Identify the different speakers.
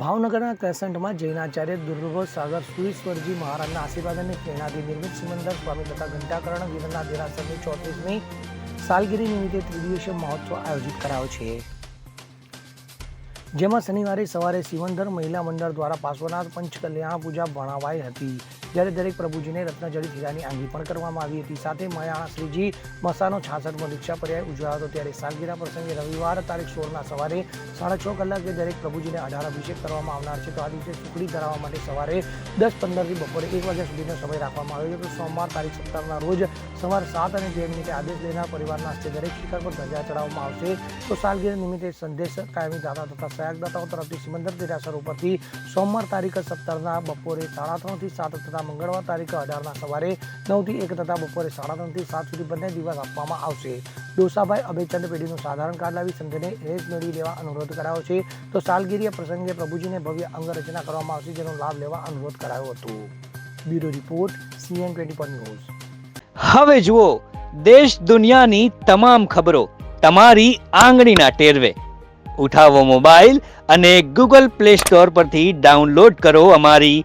Speaker 1: ભાવનગરના ક્રેસન્ટમાં જૈનાચાર્ય દુર્ગો સાગર સુરીશ્વરજી મહારાજના આશીર્વાદ અને પ્રેરણાથી નિર્મિત સિમંદર સ્વામી તથા ઘંટાકરણ ગીરના દેરાસરની ચોત્રીસમી સાલગીરી નિમિત્તે ત્રિદિવસીય મહોત્સવ આયોજિત કરાયો છે. જેમાં શનિવારે સવારે સિવંદર મહિલા મંડળ દ્વારા પાર્શ્વનાથ પંચકલ્યાણ પૂજા ભણાવાઈ હતી. જ્યારે દરેક પ્રભુજીને રત્નજડિત હીરાની આંગી પણ કરવામાં આવી હતી. સાથે મયાણા શ્રીજી મસાનો છાસઠમો દીક્ષા પર્યાય ઉજવાયો હતો. ત્યારે સાલગીરા પ્રસંગે રવિવાર તારીખ સોળના સવારે સાડા છ કલાકે દરેક પ્રભુજીને અઢાર અભિષેક કરવામાં આવનાર છે. તો આ દિવસે સુખડી ધરાવવા માટે સવારે દસ પંદરથી બપોરે એક વાગ્યા સુધીનો સમય રાખવામાં આવ્યો છે સોમવાર તારીખ સત્તરના રોજ સવારે સાત અને બે મિનિટે આદેશ લેનાર પરિવારના હસ્તે દરેક શિખર પર ધજા ચડાવવામાં આવશે. તો સાલગીરી નિમિત્તે સંદેશ કાયમી દાતા તથા સહાયકદાતાઓ તરફથી સિમંદર દેરાસર ઉપરથી સોમવાર તારીખ સત્તરના બપોરે સાડા ત્રણથી સાત તથા મંગળવાર તારીખ અઢારના સવારે નવથી એક તથા બપોરે સાડા ત્રણથી સાત સુધી બંને દિવસ આપવામાં આવશે. ડોસાભાઈ અભયચંદ પેઢીનું સાધારણ કાર્ડ લાવી સંઘને રેસ મેળવી લેવા અનુરોધ કરાયો છે. તો સાલગીરી પ્રસંગે પ્રભુજીને ભવ્ય અંગરચના કરવામાં આવશે, જેનો લાભ લેવા અનુરોધ કરાયો હતો. Bureau report, CN twenty news.
Speaker 2: હવે જુઓ, દેશ દુનિયાની તમામ ખબરો તમારી આંગળીના ટેરવે. ઉઠાવો મોબાઈલ અને ગૂગલ પ્લે સ્ટોર પરથી ડાઉનલોડ કરો અમારી